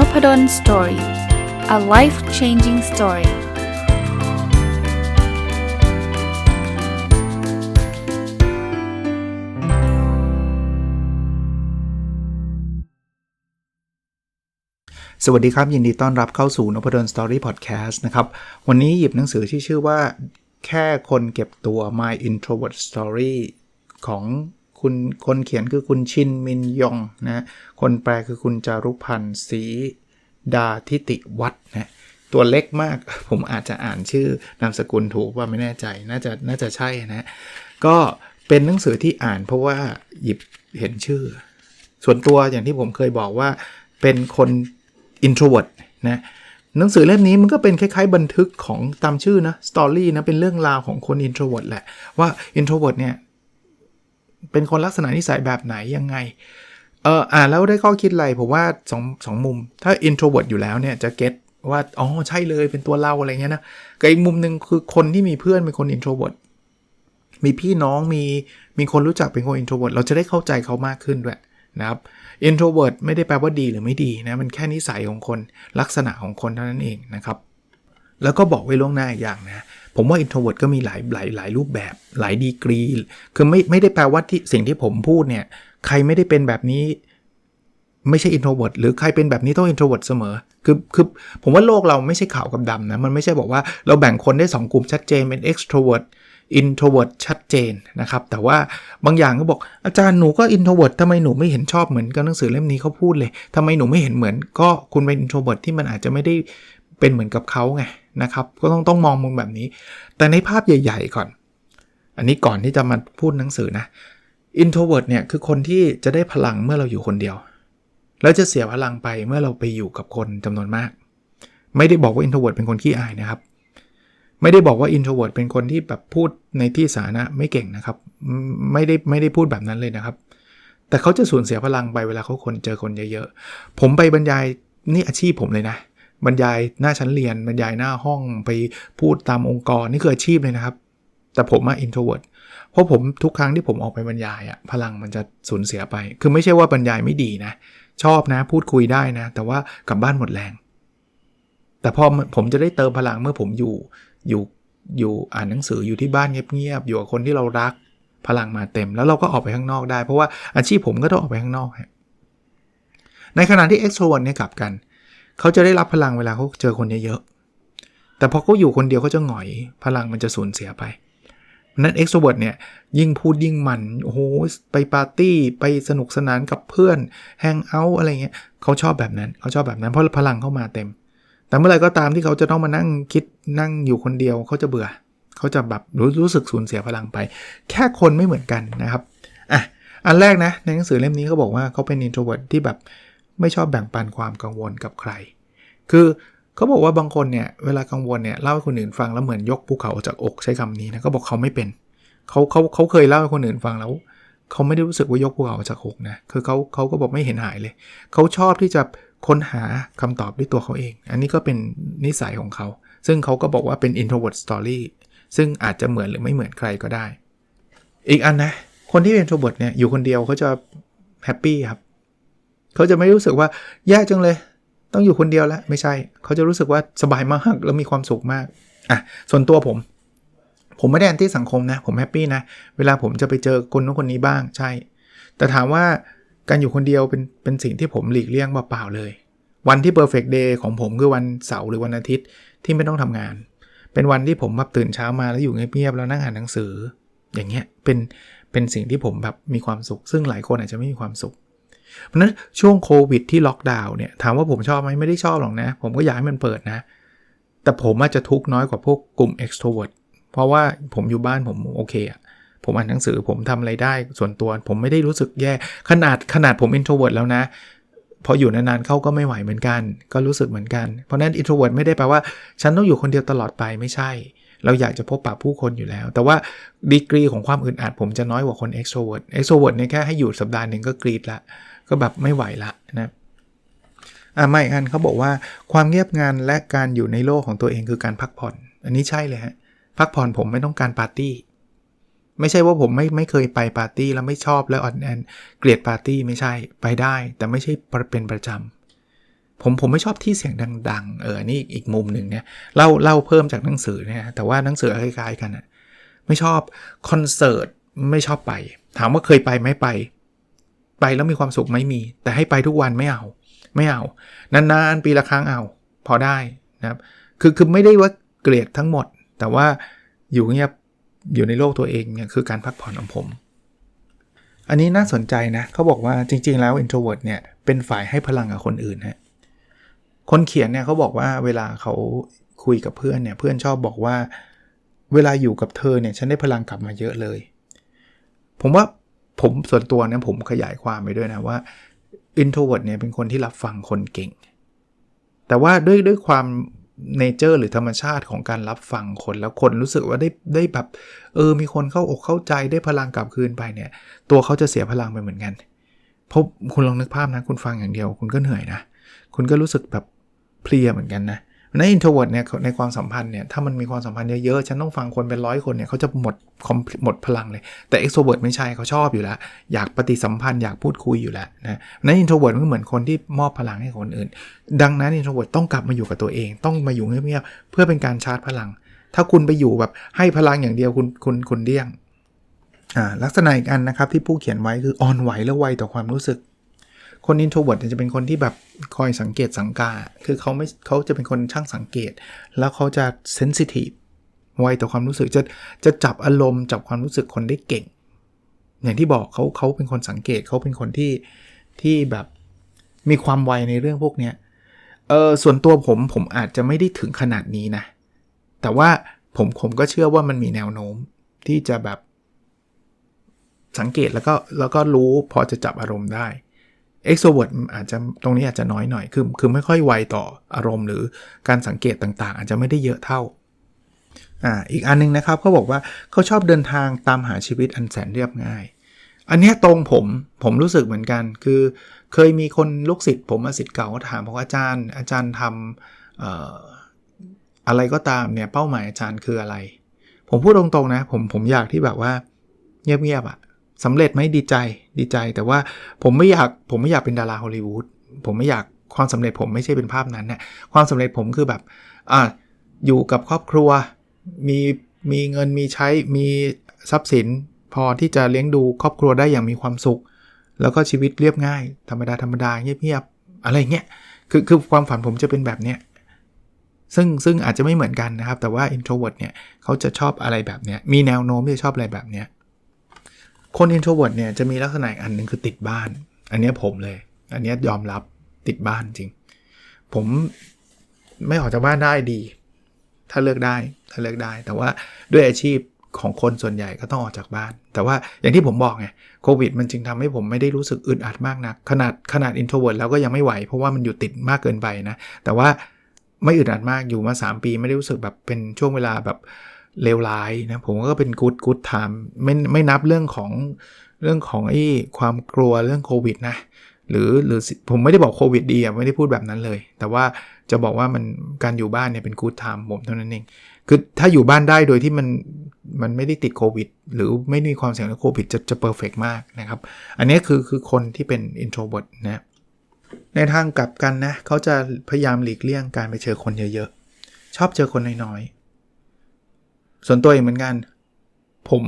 n o p ด d o สตอรี่ a life changing story สวัสดีครับ ยินดีต้อนรับเข้าสู่นพดลสตอรี่พอดแคสต์นะครับ วันนี้หยิบหนังสือที่ชื่อว่า แค่คนเก็บตัว My Introvert Story ของ คุณคนเขียนคือคุณชินมินยองนะคนแปลคือคุณจารุพันธ์ศรีดาทิติวัฒนะตัวเล็กมากผมอาจจะอ่านชื่อนามสกุลถูกว่าไม่แน่ใจน่าจะน่าจะใช่นะ ก็เป็นหนังสือที่อ่านเพราะว่าหยิบเห็นชื่อ ส่วนตัวอย่างที่ผมเคยบอกว่าเป็นคน introvert นะหนังสือเล่มนี้มันก็เป็นคล้ายๆบันทึกของตามชื่อนะสตอรี่นะเป็นเรื่องราวของคน introvert แหละว่า introvert เนี่ย เป็นคนลักษณะนิสัยแบบไหนยังไง เอออ่าแล้วได้ข้อคิดอะไรผมว่าสองสองมุม ถ้า introvert อยู่แล้วเนี่ยจะเก็ตว่า อ๋อ ใช่เลยเป็นตัวเราอะไรเงี้ยนะกับอีกมุมหนึ่งคือคนที่มีเพื่อนเป็นคน introvert มีพี่น้องมีมีคนรู้จักเป็นคน introvert เราจะได้เข้าใจเขามากขึ้นด้วยนะครับ introvert ไม่ได้แปลว่าดีหรือไม่ดีนะมันแค่นิสัยของคนลักษณะของคนเท่านั้นเองนะครับ แล้วก็บอกไว้ล่วงหน้าอีกอย่างนะ ผมว่า introvert ก็มีหลายหลายหลายรูปแบบหลายดีกรี คือไม่ไม่ได้แปลว่าที่สิ่งที่ผมพูดเนี่ย ใครไม่ได้เป็นแบบนี้ ไม่ใช่ introvert หรือใครเป็นแบบนี้ต้อง introvert เสมอ คือคือผมว่าโลกเราไม่ใช่ขาวกับดำนะ มันไม่ใช่บอกว่าเราแบ่งคนได้ 2 กลุ่มชัดเจนเป็น extrovert introvert ชัดเจนนะครับ แต่ว่าบางอย่างก็บอกอาจารย์หนูก็ introvert ทำไมหนูไม่เห็นชอบเหมือนกับหนังสือเล่มนี้เขาพูดเลยทำไมหนูไม่เห็นเหมือน ก็คุณเป็น introvert ที่มันอาจจะไม่ได้เป็นเหมือนกับเขาไง นะครับ ก็ต้องต้องมองมุมแบบนี้ แต่ในภาพใหญ่ ๆ ก่อน อันนี้ก่อนที่จะมาพูดหนังสือนะ introvert เนี่ยคือคนที่จะได้พลังเมื่อเราอยู่คนเดียว แล้วจะเสียพลังไปเมื่อเราไปอยู่กับคนจำนวนมาก ไม่ได้บอกว่า introvert เป็นคนขี้อายนะครับ ไม่ได้บอกว่า introvert เป็นคนที่แบบพูดในที่สาธารณะไม่เก่งนะครับ ไม่ได้ไม่ได้พูดแบบนั้นเลยนะครับ แต่เขาจะสูญเสียพลังไปเวลาเขาคนเจอคนเยอะๆ ผมไปบรรยายนี่อาชีพผมเลยนะ บรรยายหน้าชั้นเรียน บรรยายหน้าห้องไปพูดตามองค์กรนี่คืออาชีพเลยนะครับ แต่ผมมา introvert เพราะผมทุกครั้งที่ผมออกไปบรรยายอะพลังมันจะสูญเสียไป คือไม่ใช่ว่าบรรยายไม่ดีนะ ชอบนะพูดคุยได้นะ แต่ว่ากลับบ้านหมดแรง แต่พอผมจะได้เติมพลังเมื่อผมอยู่อยู่อยู่อ่านหนังสืออยู่ที่บ้านเงียบๆอยู่กับคนที่เรารักพลังมาเต็ม แล้วเราก็ออกไปข้างนอกได้ เพราะว่าอาชีพผมก็ต้องออกไปข้างนอกในขณะที่ extrovert เนี่ยกลับกัน เขาจะได้รับพลังเวลาเขาเจอคนเยอะๆแต่พอเขาอยู่คนเดียวเขาจะหงอยพลังมันจะสูญเสียไปนั้น extrovert เนี่ยยิ่งพูดยิ่งมันโอ้โหไปปาร์ตี้ไปสนุกสนานกับเพื่อนแฮงเอาท์อะไรเงี้ยเขาชอบแบบนั้นเขาชอบแบบนั้น เพราะพลังเข้ามาเต็ม แต่เมื่อไรก็ตามที่เขาจะต้องมานั่งคิดนั่งอยู่คนเดียวเขาจะเบื่อ เขาจะแบบรู้รู้สึกสูญเสียพลังไป แค่คนไม่เหมือนกันนะครับอะอันแรกนะในหนังสือเล่มนี้เขาบอกว่าเขาเป็น introvert ที่แบบ ไม่ชอบแบ่งปันความกังวลกับใคร คือเขาบอกว่าบางคนเนี่ยเวลากังวลเนี่ยเล่าให้คนอื่นฟังแล้วเหมือนยกภูเขาออกจากอกใช้คำนี้นะเขาบอกเขาไม่เป็นเขาเขาเขาเคยเล่าให้คนอื่นฟังแล้วเขาไม่ได้รู้สึกว่ายกภูเขาออกจากอกนะคือเขาเขาก็บอกไม่เห็นหายเลย เขาชอบที่จะค้นหาคำตอบด้วยตัวเขาเอง อันนี้ก็เป็นนิสัยของเขา ซึ่งเขาก็บอกว่าเป็น introvert story ซึ่งอาจจะเหมือนหรือไม่เหมือนใครก็ได้ อีกอันนะ คนที่เป็น introvert เนี่ยอยู่คนเดียวเขาจะแฮปปี้ครับ เขาจะไม่รู้สึกว่าแย่จังเลย ต้องอยู่คนเดียวแล้วไม่ใช่ เขาจะรู้สึกว่าสบายมากแล้วมีความสุขมากอะส่วนตัวผม ผมไม่ได้แอนตี้สังคมนะ ผมแฮปปี้นะ เวลาผมจะไปเจอคนนู้นคนนี้บ้างใช่ แต่ถามว่าการอยู่คนเดียวเป็นเป็นสิ่งที่ผมหลีกเลี่ยงเปล่าเลย วันที่ perfect day ของผมคือวันเสาร์หรือวันอาทิตย์ที่ไม่ต้องทำงาน เป็นวันที่ผมแบบตื่นเช้ามาแล้วอยู่เงียบๆแล้วนั่งอ่านหนังสือ อย่างเงี้ยเป็นเป็นสิ่งที่ผมแบบมีความสุข ซึ่งหลายคนอาจจะไม่มีความสุข เพราะนั้นช่วงโควิดที่ล็อกดาวน์เนี่ยถามว่าผมชอบไหมไม่ได้ชอบหรอกนะ ผมก็อยากให้มันเปิดนะ แต่ผมอาจจะทุกน้อยกว่าพวกกลุ่ม extrovert เพราะว่าผมอยู่บ้านผมโอเคอะผมอ่านหนังสือผมทำอะไรได้ส่วนตัว ผมไม่ได้รู้สึกแย่ ขนาดขนาดผม introvert แล้วนะพออยู่นานๆเขาก็ไม่ไหวเหมือนกัน ก็รู้สึกเหมือนกัน เพราะนั้น introvert ไม่ได้แปลว่า ฉันต้องอยู่คนเดียวตลอดไปไม่ใช่ เราอยากจะพบปะผู้คนอยู่แล้ว แต่ว่าดีกรีของความอึดอัดผมจะน้อยกว่าคน extrovert extrovert เนี่ยแค่ให้อยู่สัปดาห์หนึ่งก็กรีดละ ก็แบบไม่ไหวละนะอ่าไม่อันเขาบอกว่าความเงียบงานและการอยู่ในโลกของตัวเองคือการพักผ่อน อันนี้ใช่เลยฮะพักผ่อนผมไม่ต้องการปาร์ตี้ ไม่ใช่ว่าผมไม่ไม่เคยไปปาร์ตี้แล้วไม่ชอบแล้วอ่อนแอนเกลียดปาร์ตี้ไม่ใช่ไปได้ แต่ไม่ใช่เป็นประจผมผมไม่ชอบที่เสียงดัง ๆ เออนี่อีกมุมหนึ่งเนี่ยเล่าเล่าเพิ่มจากหนังสือเนี่ยแต่ว่าหนังสือคล้ายๆกันอะไม่ชอบคอนเสิร์ตไม่ชอบไป ถามว่าเคยไปไหมไป ไปแล้วมีความสุขไม่มี แต่ให้ไปทุกวันไม่เอา ไม่เอา นานๆ ปีละครั้งเอา พอได้นะครับ คือคือไม่ได้ว่าเกลียดทั้งหมด แต่ว่าอยู่เงียบอยู่ในโลกตัวเองเนี่ยคือการพักผ่อนของผม อันนี้น่าสนใจนะเขาบอกว่าจริง ๆ แล้ว introvert เนี่ยเป็นฝ่ายให้พลังกับคนอื่นฮะคนเขียนเนี่ยเขาบอกว่าเวลาเขาคุยกับเพื่อนเนี่ยเพื่อนชอบบอกว่า เวลาอยู่กับเธอเนี่ยฉันได้พลังกลับมาเยอะเลย ผมว่า ผมส่วนตัวเนี่ยผมขยายความไปด้วยนะว่า introvert เนี่ยเป็นคนที่รับฟังคนเก่ง แต่ว่าด้วยด้วยความเนเจอร์หรือธรรมชาติของการรับฟังคนแล้วคนรู้สึกว่าได้ได้แบบเออมีคนเข้าอกเข้าใจได้พลังกลับคืนไปเนี่ย ตัวเขาจะเสียพลังไปเหมือนกันเพราะคุณลองนึกภาพนะคุณฟังอย่างเดียว คุณก็เหนื่อยนะ คุณก็รู้สึกแบบเพลียเหมือนกันนะ ในอินโทรเวิร์ดเนี่ยในความสัมพันธ์เนี่ยถ้ามันมีความสัมพันธ์เยอะๆฉันต้องฟังคนเป็นร้อยคนเนี่ยเขาจะหมดหมดพลังเลย แต่เอ็กโทรเวิร์ดไม่ใช่เขาชอบอยู่แล้ว อยากปฏิสัมพันธ์อยากพูดคุยอยู่แล้วนะในอินโทรเวิร์ดก็เหมือนคนที่มอบพลังให้คนอื่น ดังนั้นอินโทรเวิร์ดต้องกลับมาอยู่กับตัวเอง ต้องมาอยู่เงียบๆเพื่อเป็นการชาร์จพลัง ถ้าคุณไปอยู่แบบให้พลังอย่างเดียวคุณคุณคุณเดี้ยงอ่าลักษณะอีกอันนะครับที่ผู้เขียนไว้คืออ่อนไหวและไวต่อความรู้สึก คนอินโทรเวิร์ดจะเป็นคนที่แบบคอยสังเกตสังกา คือเขาไม่เขาจะเป็นคนช่างสังเกต แล้วเขาจะเซนซิทีฟไวต่อความรู้สึกจะจะจับอารมณ์จับความรู้สึกคนได้เก่ง อย่างที่บอกเขาเขาเป็นคนสังเกตเขาเป็นคนที่ที่แบบมีความไวในเรื่องพวกนี้เออส่วนตัวผมผมอาจจะไม่ได้ถึงขนาดนี้นะ แต่ว่าผมผมก็เชื่อว่ามันมีแนวโน้มที่จะแบบสังเกตแล้วก็แล้วก็รู้พอจะจับอารมณ์ได้ extrovert อาจจะตรงนี้อาจจะน้อยหน่อย คือคือไม่ค่อยไวต่ออารมณ์หรือการสังเกตต่างๆ อาจจะไม่ได้เยอะเท่าอ่าอีกอันนึงนะครับเขาบอกว่าเขาชอบเดินทางตามหาชีวิตอันแสนเรียบง่าย อันนี้ตรงผมผมรู้สึกเหมือนกัน คือเคยมีคนลูกศิษย์ผมมาศิษย์เก่าเขาถามบอกอาจารย์ อาจารย์ทำอะไรก็ตามเนี่ยเป้าหมายอาจารย์คืออะไร ผมพูดตรงๆนะผมผมอยากที่แบบว่าเงียบๆอะ่ะ สำเร็จไหมดีใจดีใจ แต่ว่าผมไม่อยากผมไม่อยากเป็นดาราฮอลลีวูดผมไม่อยากความสำเร็จผมไม่ใช่เป็นภาพนั้นเนี่ยความสำเร็จผมคือแบบอ่าอยู่กับครอบครัวมีมีเงินมีใช้มีทรัพย์สิน พอที่จะเลี้ยงดูครอบครัวได้อย่างมีความสุข แล้วก็ชีวิตเรียบง่าย ธรรมดาธรรมดาเงียบๆอะไรเงี้ยคือคือความฝันผมจะเป็นแบบเนี้ยซึ่งซึ่งอาจจะไม่เหมือนกันนะครับ แต่ว่า introvert เนี่ยเขาจะชอบอะไรแบบเนี้ยมีแนวโน้มที่จะชอบอะไรแบบเนี้ย คน introvert เนี่ยจะมีลักษณะอันหนึ่งคือติดบ้าน อันนี้ผมเลย อันนี้ยอมรับติดบ้านจริง ผมไม่ออกจากบ้านได้ดี ถ้าเลือกได้ถ้าเลือกได้ แต่ว่าด้วยอาชีพของคนส่วนใหญ่ก็ต้องออกจากบ้าน แต่ว่าอย่างที่ผมบอกไงโควิดมันจึงทำให้ผมไม่ได้รู้สึกอึดอัดมากนะัก ขนาดขนาด introvert แล้วก็ยังไม่ไหว เพราะว่ามันอยู่ติดมากเกินไปนะ แต่ว่าไม่อึดอัดมากอยู่มา 3 ปีไม่ได้รู้สึกแบบเป็นช่วงเวลาแบบ เลวร้ายนะผมก็เป็นกู๊ดกู๊ดไทม์ไม่ไม่นับเรื่องของเรื่องของไอ้ความกลัวเรื่องโควิดนะหรือหรือผมไม่ได้บอกโควิดดีอะไม่ได้พูดแบบนั้นเลย แต่ว่าจะบอกว่ามันการอยู่บ้านเนี่ยเป็นกู๊ดไทม์ผมเท่านั้นเอง คือถ้าอยู่บ้านได้โดยที่มันมันไม่ได้ติดโควิด หรือไม่มีความเสี่ยงกับโควิดจะจะเพอร์เฟกมากนะครับ อันนี้คือคือคนที่เป็น introvert นะในทางกลับกันนะเขาจะพยายามหลีกเลี่ยงการไปเจอคนเยอะๆ ชอบเจอคนน้อย ส่วนตัวเองเหมือนกัน ผม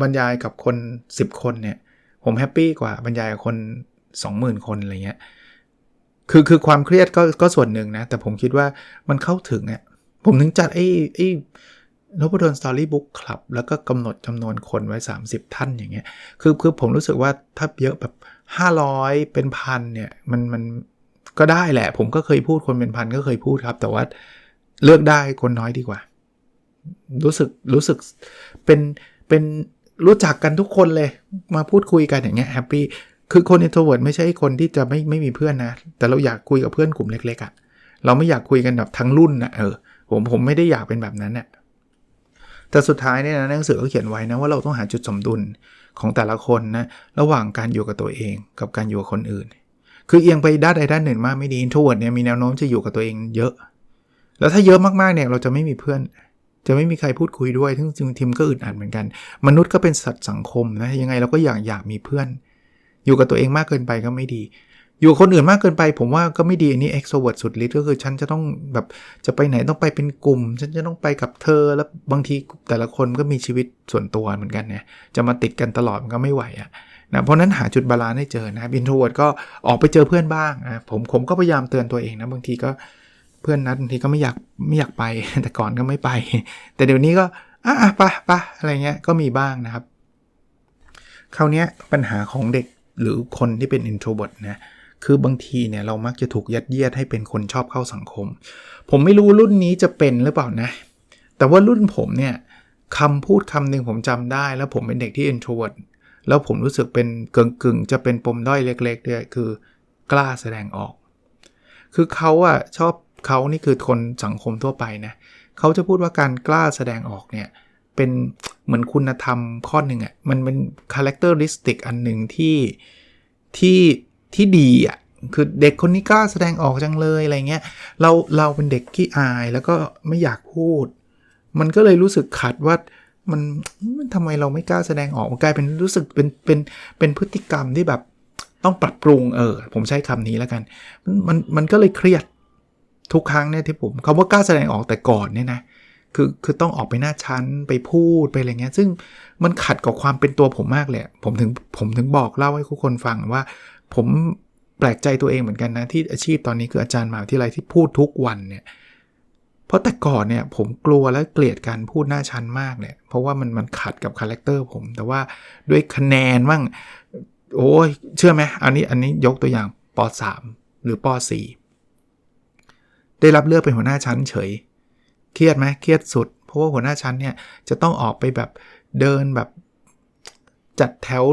บรรยายกับคน 10 คนเนี่ย ผมแฮปปี้กว่าบรรยายกับคน 20,000 คนอะไรเงี้ยคือคือความเครียดก็ก็ส่วนหนึ่งนะ แต่ผมคิดว่ามันเข้าถึงเนี่ยผมถึงจัดไอ้ไอ้นพดลสตอรี่บุ๊กคลับแล้วก็กำหนดจำนวนคนไว้ 30 ท่านอย่างเงี้ยคือคือผมรู้สึกว่าถ้าเยอะแบบ 500 เป็นพันเนี่ยมันมันก็ได้แหละ ผมก็เคยพูดคนเป็นพันก็เคยพูดครับ แต่ว่าเลือกได้คนน้อยดีกว่า รู้สึกรู้สึกเป็นเป็นรู้จักกันทุกคนเลยมาพูดคุยกันอย่างเงี้ยแฮปปี้คือคนอินโทรเวิร์ดไม่ใช่คนที่จะไม่ไม่มีเพื่อนนะ แต่เราอยากคุยกับเพื่อนกลุ่มเล็กๆอะ่ะเราไม่อยากคุยกันแบบทั้งรุ่นนะเออผมผมไม่ได้อยากเป็นแบบนั้นเนี่ยแต่สุดท้ายเนี่ยนะหนังสือเขาเขียนไว้นะว่าเราต้องหาจุดสมดุลของแต่ละคนนะระหว่างการอยู่กับตัวเองกับการอยู่กับคนอื่น คือเอียงไปด้านใดด้านหนึ่งมากไม่ดีอินโทรเวิร์ดเนี่ยมีแนวโน้มจะอยู่กับตัวเองเยอะ แล้วถ้าเยอะมากๆเนี่ยเราจะไม่มีเพื่อน จะไม่มีใครพูดคุยด้วยทั้งจริงทีมก็อึดอัดเหมือนกัน มนุษย์ก็เป็นสัตว์สังคมนะยังไงเราก็อยากอยากมีเพื่อน อยู่กับตัวเองมากเกินไปก็ไม่ดี อยู่คนอื่นมากเกินไป ผมว่าก็ไม่ดีอันนี้ extrovert สุดฤทธิ์ก็คือฉันจะต้องแบบจะไปไหนต้องไปเป็นกลุ่ม ฉันจะต้องไปกับเธอแล้วบางทีแต่ละคนก็มีชีวิตส่วนตัวเหมือนกันเนี่ยจะมาติดกันตลอดมันก็ไม่ไหวอะนะเพราะนั้นหาจุดบาลานซ์ให้เจอนะอินโทรเวิร์ดก็ออกไปเจอเพื่อนบ้างนะผมผมก็พยายามเตือนตัวเองนะบางทีก็ เพื่อนนัดบางทีก็ไม่อยากไม่อยากไป แต่ก่อนก็ไม่ไป แต่เดี๋ยวนี้ก็อะไปไปอะไรเงี้ยก็มีบ้างนะครับคราวนี้ปัญหาของเด็กหรือคนที่เป็น introvert นะคือบางทีเนี่ยเรามักจะถูกยัดเยียดให้เป็นคนชอบเข้าสังคม ผมไม่รู้รุ่นนี้จะเป็นหรือเปล่านะ แต่ว่ารุ่นผมเนี่ยคำพูดคำหนึ่งผมจำได้ แล้วผมเป็นเด็กที่ introvert แล้วผมรู้สึกเป็นเกิงกึ่งจะเป็นปมด้อยเล็กๆด้วยคือกล้าแสดงออก คือเขาอะชอบ เขานี่คือคนสังคมทั่วไปนะเขาจะพูดว่าการกล้าแสดงออกเนี่ยเป็นเหมือนคุณธรรมข้อหนึ่งอะ่ะมันเป็นคาแรคเตอร์ลิสติกอันหนึ่งที่ที่ที่ดีอะ่ะคือเด็กคนนี้กล้าแสดงออกจังเลยอะไรเงี้ยเราเราเป็นเด็กขี้อายแล้วก็ไม่อยากพูด มันก็เลยรู้สึกขัดว่ามันมันทำไมเราไม่กล้าแสดงออกมันกลายเป็นรู้สึกเป็นเป็นเป็นพฤติกรรมที่แบบต้องปรับปรุงเออผมใช้คำนี้แล้วกัน มันมันก็เลยเครียด ทุกครั้งเนี่ยที่ผมคำว่ากล้าแสดงออกแต่ก่อนเนี่ยนะคือคือต้องออกไปหน้าชั้นไปพูดไปอะไรเงี้ย ซึ่งมันขัดกับความเป็นตัวผมมากเลยผมถึงผมถึงบอกเล่าให้ทุกคนฟังว่า ผมแปลกใจตัวเองเหมือนกันนะ ที่อาชีพตอนนี้คืออาจารย์มหาวิทยาลัยที่พูดทุกวันเนี่ยเพราะแต่ก่อนเนี่ยผมกลัวและเกลียดการพูดหน้าชั้นมากเนี่ยเพราะว่ามันมันขัดกับคาแรคเตอร์ผม แต่ว่าด้วยคะแนนบ้างโอ้ยเชื่อไหมอันนี้อันนี้ยกตัวอย่างป .3 หรือป .4 ได้รับเลือกเป็นหัวหน้าชั้นเฉย เครียดไหมเครียดสุด เพราะว่าหัวหน้าชั้นเนี่ยจะต้องออกไปแบบเดินแบบจัดแถว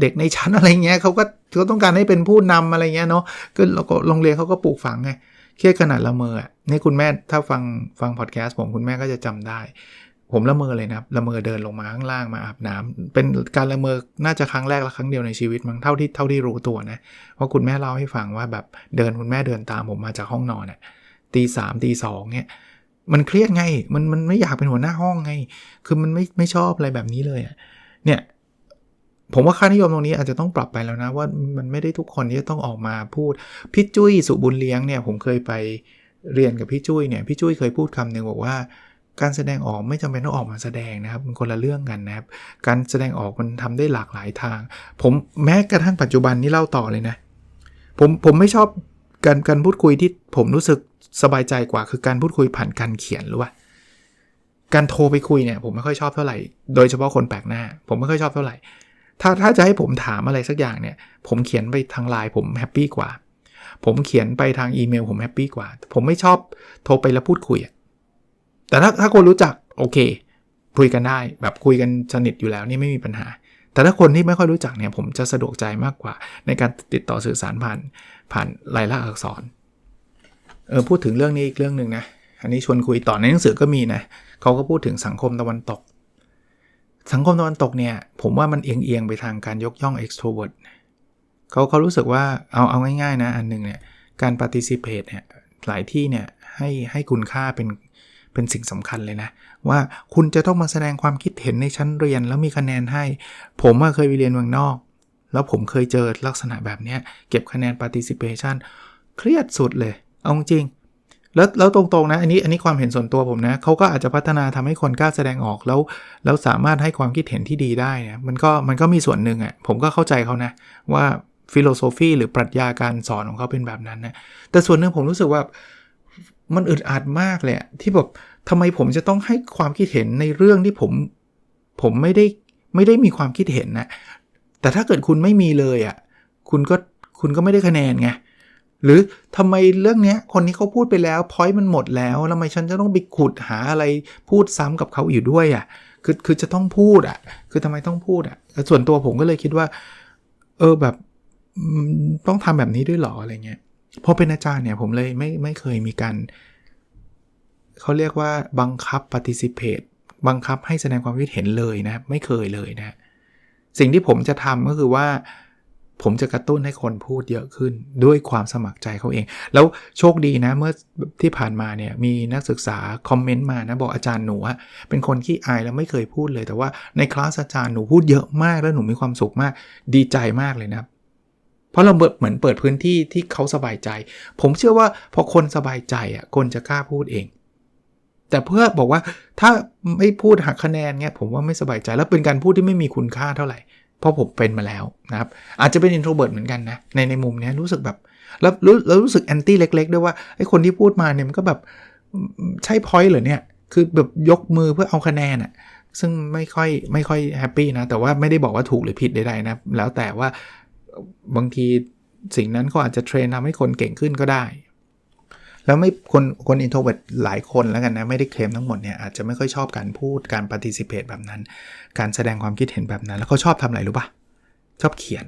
เด็กในชั้นอะไรเงี้ยเขาก็เขาต้องการให้เป็นผู้นำอะไรเงี้ยเนาะก็เราก็โรงเรียนเขาก็ปลูกฝังไงเครียดขนาดละเมอนี่คุณแม่ถ้าฟังฟังพอดแคสต์ผมคุณแม่ก็จะจำได้ ผมละเมอเลยนะละเมอเดินลงมาข้างล่างมาอาบน้ำเป็นการละเมอน่าจะครั้งแรกและครั้งเดียวในชีวิตมั้งเท่าที่เท่าที่รู้ตัวนะเพราะคุณแม่เล่าให้ฟังว่าแบบเดินคุณแม่เดินตามผมมาจากห้องนอนเนี่ยตีสามตีสองเนี่ยมันเครียดไงมันมันไม่อยากเป็นหัวหน้าห้องไง คือมันไม่ไม่ชอบอะไรแบบนี้เลยเนี่ยผมว่าค่านิยมตรงนี้อาจจะต้องปรับไปแล้วนะ ว่ามันไม่ได้ทุกคนที่จะต้องออกมาพูดพี่จุ้ยสุบุญเลี้ยงเนี่ยผมเคยไปเรียนกับพี่จุ้ยเนี่ยพี่จุ้ยเคยพูดคำหนึ่งบอกว่า การแสดงออกไม่จำเป็นต้องออกมาแสดงนะครับมันคนละเรื่องกันนะครับ การแสดงออกมันทำได้หลากหลายทาง ผมแม้กระทั่งปัจจุบันนี้เล่าต่อเลยนะ ผมผมไม่ชอบการการพูดคุยที่ผมรู้สึกสบายใจกว่า คือการพูดคุยผ่านการเขียนหรือว่า การโทรไปคุยเนี่ย ผมไม่ค่อยชอบเท่าไหร่ โดยเฉพาะคนแปลกหน้า ผมไม่ค่อยชอบเท่าไหร่ ถ้าถ้าจะให้ผมถามอะไรสักอย่างเนี่ย ผมเขียนไปทางไลน์ผมแฮปปี้กว่า ผมเขียนไปทางอีเมลผมแฮปปี้กว่า ผมไม่ชอบโทรไปแล้วพูดคุย แต่ถ้าถ้าคนรู้จักโอเค คุยกันได้แบบคุยกันสนิทอยู่แล้วนี่ไม่มีปัญหา แต่ถ้าคนที่ไม่ค่อยรู้จักเนี่ยผมจะสะดวกใจมากกว่า ในการติดต่อสื่อสารผ่านผ่านลายลักษณ์อักษรเออพูดถึงเรื่องนี้อีกเรื่องหนึ่งนะอันนี้ชวนคุยต่อในหนังสือก็มีนะเขาก็พูดถึงสังคมตะวันตก สังคมตะวันตกเนี่ย ผมว่ามันเอียงๆไปทางการยกย่อง extrovert เขาเขารู้สึกว่าเอาเอาง่ายๆนะ อันนึงเนี่ยการ participate เนี่ยหลายที่เนี่ยให้ให้คุณค่าเป็น เป็นสิ่งสำคัญเลยนะ ว่าคุณจะต้องมาแสดงความคิดเห็นในชั้นเรียนแล้วมีคะแนนให้ ผมเคยไปเรียนเมืองนอก แล้วผมเคยเจอลักษณะแบบนี้เก็บคะแนน participation เครียดสุดเลย เอาจริงแล้วแล้วตรงๆนะอันนี้อันนี้ความเห็นส่วนตัวผมนะเขาก็อาจจะพัฒนาทำให้คนกล้าแสดงออกแล้วแล้วสามารถให้ความคิดเห็นที่ดีได้นะมันก็มันก็มีส่วนหนึ่งอะ่ะผมก็เข้าใจเขานะ ว่าฟิโลโซฟีหรือปรัชญาการสอนของเขาเป็นแบบนั้นนะแต่ส่วนหนึ่งผมรู้สึกว่า มันอึดอัดมากเลยที่แบบทำไมผมจะต้องให้ความคิดเห็นในเรื่องที่ผมผมไม่ได้ไม่ได้มีความคิดเห็นนะแต่ถ้าเกิดคุณไม่มีเลยอะ่ะคุณก็คุณก็ไม่ได้คะแนนไงหรือทำไมเรื่องเนี้ยคนนี้เขาพูดไปแล้วพอยต์มันหมดแล้วแล้วทำไมฉันจะต้องไปขุดหาอะไรพูดซ้ำกับเขาอยู่ด้วยอะ่ะคือคือจะต้องพูดอะ่ะ คือทำไมต้องพูดอะ่ะส่วนตัวผมก็เลยคิดว่า เออแบบต้องทำแบบนี้ด้วยหรออะไรเงี้ย พอเป็นอาจารย์เนี่ยผมเลยไม่ไม่เคยมีการเขาเรียกว่าบังคับ participate บังคับให้แสดงความคิดเห็นเลยนะไม่เคยเลยนะสิ่งที่ผมจะทำก็คือว่า ผมจะกระตุ้นให้คนพูดเยอะขึ้นด้วยความสมัครใจเขาเอง แล้วโชคดีนะเมื่อที่ผ่านมาเนี่ยมีนักศึกษาคอมเมนต์มานะบอกอาจารย์หนูเป็นคนขี้อายแล้วไม่เคยพูดเลย แต่ว่าในคลาสอาจารย์หนูพูดเยอะมากแล้วหนูมีความสุขมากดีใจมากเลยนะ เพราะเราเหมือนเปิดพื้นที่ที่เขาสบายใจ ผมเชื่อว่าพอคนสบายใจอะคนจะกล้าพูดเอง แต่เพื่อบอกว่าถ้าไม่พูดหักคะแนนเงี้ยผมว่าไม่สบายใจแล้วเป็นการพูดที่ไม่มีคุณค่าเท่าไหร่เพราะผมเป็นมาแล้วนะครับ อาจจะเป็นอินโทรเวิร์ดเหมือนกันนะ ในในมุมนี้รู้สึกแบบ แล้วรู้แล้วรู้สึกแอนตี้เล็ก ๆ ด้วยว่าไอ้คนที่พูดมาเนี่ยมันก็แบบใช่พอยต์เหรอเนี่ย คือแบบยกมือเพื่อเอาคะแนนอะซึ่งไม่ค่อยไม่ค่อยแฮปปี้นะ แต่ว่าไม่ได้บอกว่าถูกหรือผิดใดๆนะ แล้วแต่ว่า บางทีสิ่งนั้นก็อาจจะเทรนทำให้คนเก่งขึ้นก็ได้ แล้วไม่คนคนอินโทรเวิร์ดหลายคนแล้วกันนะ ไม่ได้เคลมทั้งหมดเนี่ยอาจจะไม่ค่อยชอบการพูดการปฏิสิเพตแบบนั้น การแสดงความคิดเห็นแบบนั้น แล้วเขาชอบทำอะไรรู้ปะชอบเขียน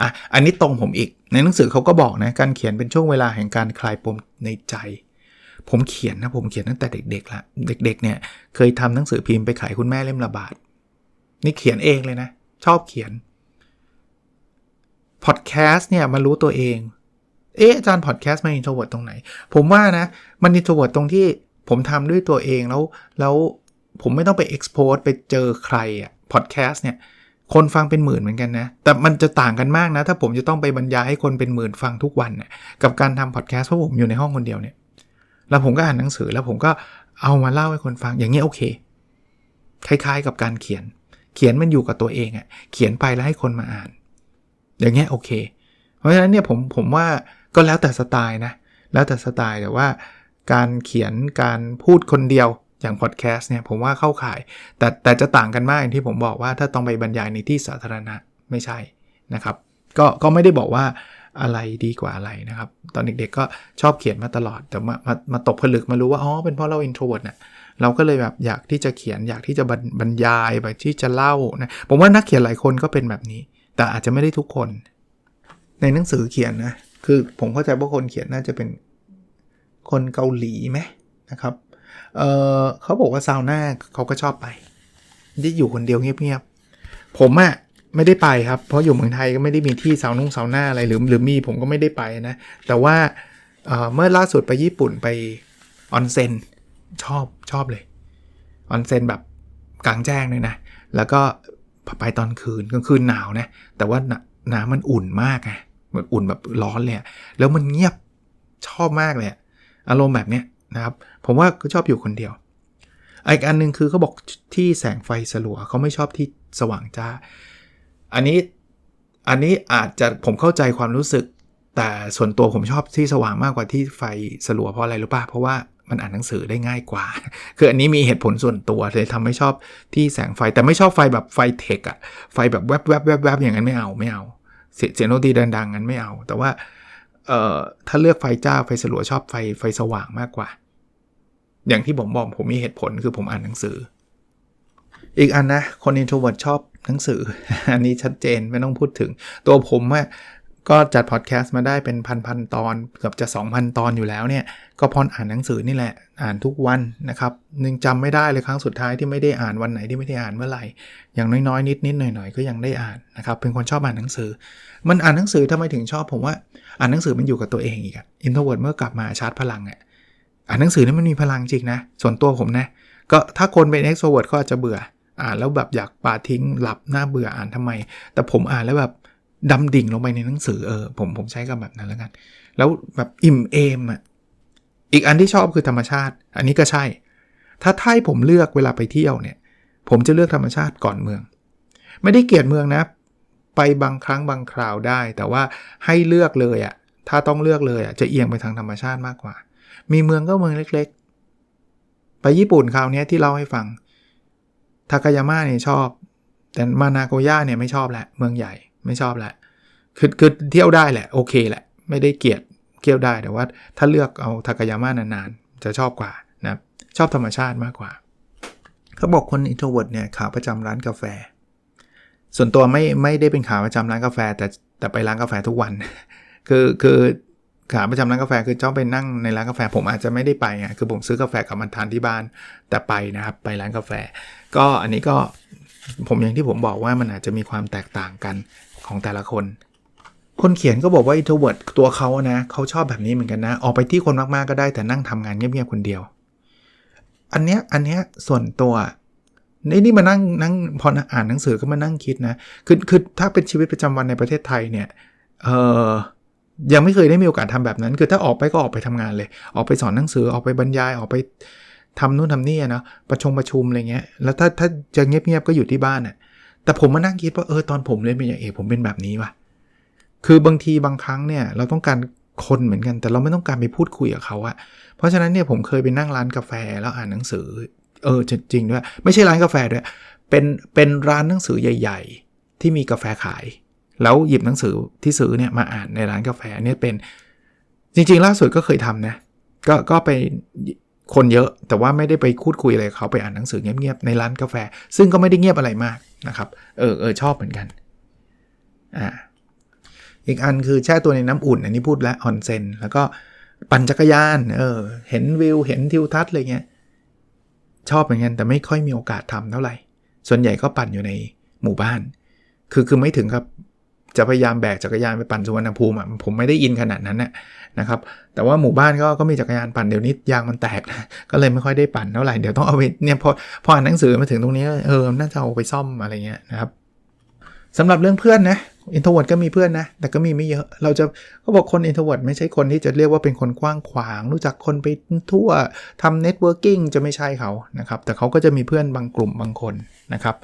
อะอันนี้ตรงผมอีกในหนังสือเขาก็บอกนะการเขียนเป็นช่วงเวลาแห่งการคลายปมในใจ ผมเขียนนะผมเขียนตั้งแต่เด็กๆละเด็ก ๆ เนี่ยเคยทำหนังสือพิมพ์ไปขายคุณแม่เล่มละบาทนี่เขียนเองเลยนะ ชอบเขียน พอดแคสต์เนี่ยมารู้ตัวเอง เอ๊ะอาจารย์พอดแคสต์มันอินโทรเวิร์ตตรงไหน ผมว่านะ มันอินโทรเวิร์ตตรงที่ผมทำด้วยตัวเองแล้วแล้วผมไม่ต้องไปเอ็กซ์โพสไปเจอใครอะพอดแคสต์เนี่ยคนฟังเป็นหมื่นเหมือนกันนะ แต่มันจะต่างกันมากนะ ถ้าผมจะต้องไปบรรยายให้คนเป็นหมื่นฟังทุกวันนะกับการทำพอดแคสต์เพราะผมอยู่ในห้องคนเดียวเนี่ย แล้วผมก็อ่านหนังสือแล้วผมก็เอามาเล่าให้คนฟัง อย่างนี้โอเค คล้ายๆกับการเขียน เขียนมันอยู่กับตัวเองอะ่ะ เขียนไปแล้วให้คนมาอ่าน อย่างเงี้ยโอเค เพราะฉะนั้นเนี่ยผมผมว่าก็แล้วแต่สไตล์นะ แล้วแต่สไตล์แต่ว่าการเขียนการพูดคนเดียวอย่างพอดแคสต์เนี่ยผมว่าเข้าข่าย แต่แต่จะต่างกันมากอย่างที่ผมบอกว่าถ้าต้องไปบรรยายในที่สาธารณะไม่ใช่นะครับ ก็ก็ไม่ได้บอกว่าอะไรดีกว่าอะไรนะครับ ตอนเด็กๆก็ชอบเขียนมาตลอด แต่มามามาตกผลึกมารู้ว่า อ๋อ เป็นเพราะเรา introvert เนี่ยเราก็เลยแบบอยากที่จะเขียนอยากที่จะบรรยายแบบที่จะเล่านะผมว่านักเขียนหลายคนก็เป็นแบบนี้ แต่อาจจะไม่ได้ทุกคน ในหนังสือเขียนนะ คือผมเข้าใจว่าคนเขียนน่าจะเป็นคนเกาหลีไหมนะครับเเขาบอกว่าซาวน่าเขาก็ชอบไปที่อยู่คนเดียวเงียบๆผมอะไม่ได้ไปครับ เพราะอยู่เมืองไทยก็ไม่ได้มีที่ซาวนุ่งซาวน่าอะไรหรือหรือมีผมก็ไม่ได้ไปนะ แต่ว่าเเมื่อล่าสุดไปญี่ปุ่นไปออนเซ็นชอบชอบเลยออนเซ็นแบบกลางแจ้งเลยนะ แล้วก็ ไปตอนคืนกลางคืนหนาวนะ แต่ว่าน้ำมันอุ่นมากไงเหมือนอุ่นแบบร้อนเลยแล้วมันเงียบชอบมากเลยอารมณ์แบบเนี้ยนะครับผมว่าก็ชอบอยู่คนเดียวอีกอันนึงคือเขาบอกที่แสงไฟสลัวเขาไม่ชอบที่สว่างจ้า อันนี้อันนี้อาจจะผมเข้าใจความรู้สึก แต่ส่วนตัวผมชอบที่สว่างมากกว่าที่ไฟสลัวเพราะอะไรรู้ป่ะเพราะว่ามันอ่านหนังสือได้ง่ายกว่า คืออันนี้มีเหตุผลส่วนตัวเลยทำให้ชอบที่แสงไฟ แต่ไม่ชอบไฟแบบไฟเทคอะไฟแบบแวบแวบแวบแวบอย่างนั้นไม่เอาไม่เอา เสียงดนตีดังๆงั้นไม่เอา แต่ว่าเอ่อถ้าเลือกไฟจ้าไฟสลัวชอบไฟไฟสว่างมากกว่า อย่างที่ผมบอกผมมีเหตุผลคือผมอ่านหนังสือ อีกอันนะคนอินโทรเวิร์ดชอบหนังสือ อันนี้ชัดเจนไม่ต้องพูดถึง ตัวผมอะ ก็จัดพอดแคสต์มาได้เป็นพันๆตอน เกือบจะ 2,000 ตอนอยู่แล้วเนี่ย ก็พอนอ่านหนังสือนี่แหละ อ่านทุกวันนะครับนึงจำไม่ได้เลยครั้งสุดท้ายที่ไม่ได้อ่านวันไหนที่ไม่ได้อ่านเมื่อไหร่ อย่างน้อยๆ นิดๆหน่อยๆ ก็ยังได้อ่านนะครับ เป็นคนชอบอ่านหนังสือ มันอ่านหนังสือทำไมถึงชอบผมว่าอ่านหนังสือมันอยู่กับตัวเองอีกอินโทรเวิร์ดเมื่อกลับมาชาร์จพลังอะอ่านหนังสือนี่มันมีพลังจริงนะ ส่วนตัวผมนะ ก็ถ้าคนเป็นเอ็กโทรเวิร์ดก็อาจจะเบื่อ อ่านแล้วแบบอยากปาทิ้งหลับหน้าเบื่ออ่านทำไม แต่ผมอ่านแล้วแบบ ดำดิ่งลงไปในหนังสือเออผมผมใช้คำแบบนั้นแล้วกัน แล้วแบบอิ่มเอมอะอีกอันที่ชอบคือธรรมชาติ อันนี้ก็ใช่ ถ้าท้ายผมเลือกเวลาไปเที่ยวเนี่ย ผมจะเลือกธรรมชาติก่อนเมือง ไม่ได้เกลียดเมืองนะ ไปบางครั้งบางคราวได้ แต่ว่าให้เลือกเลยอะ่ะถ้าต้องเลือกเลยอะ่ะจะเอียงไปทางธรรมชาติมากกว่า มีเมืองก็เมืองเล็กๆ ไปญี่ปุ่นคราวนี้ที่เล่าให้ฟังทากายาม่าเนี่ยชอบ แต่มานาโกย่าเนี่ยไม่ชอบแหละเมืองใหญ่ ไม่ชอบแหละคือคือเที่ยวได้แหละ โอเคแหละ ไม่ได้เกลียดเที่ยวได้แต่ว่า ถ้าเลือกเอาทากายาม่านานๆ จะชอบกว่านะชอบธรรมชาติมากกว่า เขาบอกคนอินโทรเวิร์ดเนี่ยขาประจำร้านกาแฟ ส่วนตัวไม่ไม่ได้เป็นขาประจำร้านกาแฟ แต่แต่ไปร้านกาแฟทุกวัน คือคือขาประจำร้านกาแฟคือชอบไปนั่งในร้านกาแฟผมอาจจะไม่ได้ไปไงคือผมซื้อกาแฟกับมาทานที่บ้านแต่ไปนะครับไปร้านกาแฟ ก็อันนี้ก็ผมอย่างที่ผมบอกว่ามันอาจจะมีความแตกต่างกัน ของแต่ละคน คนเขียนก็บอกว่า introvert ตัวเขานะเขาชอบแบบนี้เหมือนกันนะ ออกไปที่คนมากๆก็ได้แต่นั่งทำงานเงียบๆคนเดียว อันเนี้ยอันเนี้ยส่วนตัวนี่นี่มานั่งนั่งพออ่านหนังสือก็มานั่งคิดนะคือคือถ้าเป็นชีวิตประจำวันในประเทศไทยเนี่ยเออยังไม่เคยได้มีโอกาสทำแบบนั้น คือถ้าออกไปก็ออกไปทำงานเลย ออกไปสอนหนังสือออกไปบรรยายออกไปทำนู่นทำนี่นะประชงประชุมอะไรเงี้ยแล้วถ้าถ้าจะเงียบๆก็อยู่ที่บ้านอะ แต่ผมมานั่งคิดว่าเออตอนผมเรียนปริญญางเอกผมเป็นแบบนี้ว่ะคือบางทีบางครั้งเนี่ยเราต้องการคนเหมือนกันแต่เราไม่ต้องการไปพูดคุยกับเขาอะเพราะฉะนั้นเนี่ยผมเคยไปนั่งร้านกาแฟแล้วอ่านหนังสือ เออจริงด้วยไม่ใช่ร้านกาแฟด้วยเป็นเป็นร้านหนังสือใหญ่ ๆ ที่มีกาแฟขาย แล้วหยิบหนังสือที่ซื้อเนี่ยมาอ่านในร้านกาแฟเนี่ยเป็นจริงๆ ล่าสุดก็เคยทำนะก็ก็ไป คนเยอะแต่ว่าไม่ได้ไปพูดคุยอะไรเขาไปอ่านหนังสือเงียบๆในร้านกาแฟ ซึ่งก็ไม่ได้เงียบอะไรมากนะครับ เออเออชอบเหมือนกันอ่าอีกอันคือแช่ตัวในน้ำอุ่น อันนี้พูดแล้วออนเซนแล้วก็ปั่นจักรยานเออเห็นวิวเห็นทิวทัศน์อะไรเงี้ยชอบเหมือนกันแต่ไม่ค่อยมีโอกาสทำเท่าไหร่ ส่วนใหญ่ก็ปั่นอยู่ในหมู่บ้าน คือคือไม่ถึงกับ จะพยายามแบกจักรยานไปปั่นสุวรรณภูมิอะผมไม่ได้อินขนาดนั้นนะนะครับแต่ว่าหมู่บ้านก็ก็มีจักรยานปั่นเดี๋ยวนี้ยางมันแตกนะก็เลยไม่ค่อยได้ปั่นเท่าไหร่เดี๋ยวต้องเอาไปเนี่ยพอพออ่านหนังสือมาถึงตรงนี้เออน่าจะเอาไปซ่อมอะไรเงี้ยนะครับสำหรับเรื่องเพื่อนนะอินโทรเวิร์ดก็มีเพื่อนนะแต่ก็มีไม่เยอะเราจะก็บอกคนอินโทรเวิร์ดไม่ใช่คนที่จะเรียกว่าเป็นคนกว้างขวาง รู้จักคนไปทั่วทำเน็ตเวิร์กิ่งจะไม่ใช่เขานะครับแต่เขาก็จะมีเพื่อนบางกลุ่มบางคนนะครับ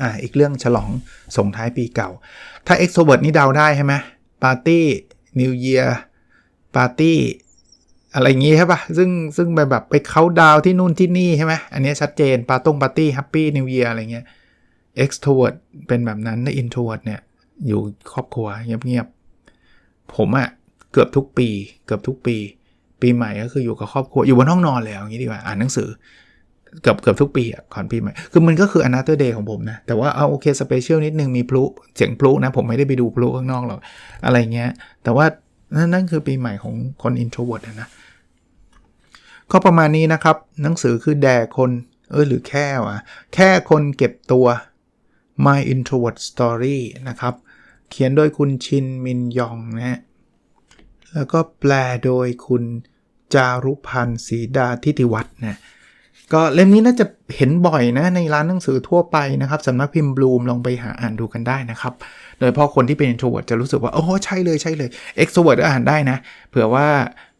อ่าอีกเรื่องฉลองส่งท้ายปีเก่า ถ้า extrovert นี่เดาได้ใช่ไหมปาร์ตี้ New Year ปาร์ตี้อะไรอย่างงี้ใช่ปะซึ่งซึ่งไปแบบไปเขาดาวที่นู่นที่นี่ใช่ไหมอันนี้ชัดเจนปาตงปาร์ตี้ Happy New Year อะไรเงี้ย extrovert เป็นแบบนั้นใน introvert เนี่ยอยู่ครอบครัวเงียบๆผมอะเกือบทุกปี เกือบทุกปี ปีใหม่ก็คืออยู่กับครอบครัวอยู่บนห้องนอนเลยอย่างนี้ดีกว่าอ่านหนังสือ เกือบเกือบทุกปีอะก่อนปีใหม่คือมันก็คือ another day ของผมนะ แต่ว่าเอาโอเคสเปเชียลนิดนึงมีพลุเสียงพลุนะ ผมไม่ได้ไปดูพลุข้างนอกหรอกอะไรเงี้ย แต่ว่านั่นนั่นคือปีใหม่ของคน introvert นะ ก็ประมาณนี้นะครับ หนังสือคือแด่คนเออหรือแค่วะแค่คนเก็บตัว My Introvert Story นะครับ เขียนโดยคุณชินมินยองนะฮะแล้วก็แปลโดยคุณจารุพันธ์ศรีดาทิติวัฒน์นะ ก็เล่มนี้น่าจะเห็นบ่อยนะในร้านหนังสือทั่วไปนะครับสำนักพิมพ์บลูมลองไปหาอ่านดูกันได้นะครับ โดยเฉพาะคนที่เป็น introvert จะรู้สึกว่าโอ้ใช่เลยใช่เลย extrovert ก็อ่านได้นะ เผื่อว่า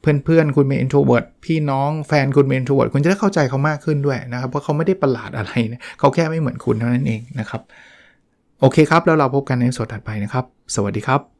เพื่อนๆ คุณเป็น introvert พี่น้องแฟนคุณเป็น introvert คุณจะได้เข้าใจเขามากขึ้นด้วยนะครับ เพราะเขาไม่ได้ประหลาดอะไรนะเขาแค่ไม่เหมือนคุณเท่านั้นเองนะครับ โอเคครับ แล้วเราพบกันในสดถัดไปนะครับ สวัสดีครับ